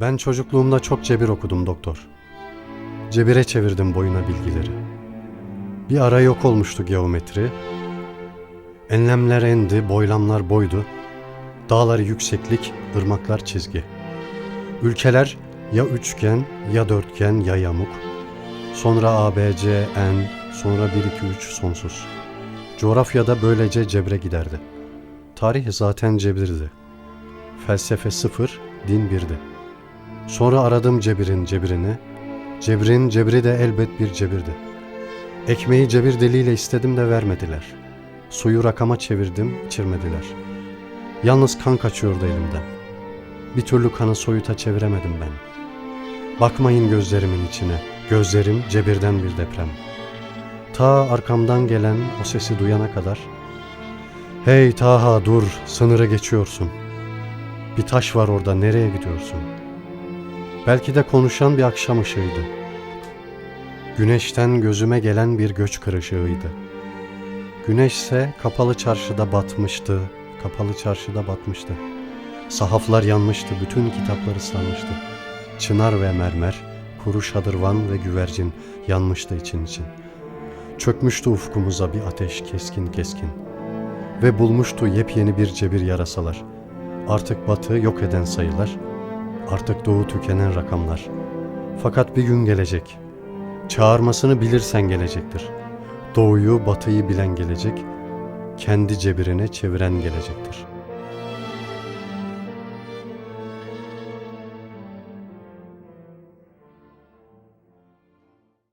Ben çocukluğumda çok cebir okudum doktor. Cebire çevirdim boyuna bilgileri. Bir ara yok olmuştu geometri. Enlemler endi, boylamlar boydu. Dağlar yükseklik, ırmaklar çizgi. Ülkeler ya üçgen, ya dörtgen, ya yamuk. Sonra A, B, C, N, sonra 1, 2, 3 sonsuz. Coğrafyada böylece cebre giderdi. Tarih zaten cebirdi. Felsefe sıfır, din birdi. Sonra aradım cebirin cebirini. Cebrin cebri de elbet bir cebirdi. Ekmeği cebir deliyle istedim de vermediler. Suyu rakama çevirdim, içirmediler. Yalnız kan kaçıyordu elimden. Bir türlü kanı soyuta çeviremedim ben. Bakmayın gözlerimin içine. Gözlerim cebirden bir deprem. Ta arkamdan gelen o sesi duyana kadar Hey Taha dur, sınırı geçiyorsun. Bir taş var orada, nereye gidiyorsun? Belki de konuşan bir akşam ışığıydı. Güneşten gözüme gelen bir göç kırışığıydı. Güneşse kapalı çarşıda batmıştı, kapalı çarşıda batmıştı. Sahaflar yanmıştı, bütün kitaplar ıslanmıştı. Çınar ve mermer, kuru şadırvan ve güvercin yanmıştı için için. Çökmüştü ufkumuza bir ateş keskin keskin. Ve bulmuştu yepyeni bir cebir yarasalar. Artık batı yok eden sayılar, artık doğu tükenen rakamlar. Fakat bir gün gelecek. Çağırmasını bilirsen gelecektir. Doğuyu, batıyı bilen gelecek. Kendi cebirine çeviren gelecektir.''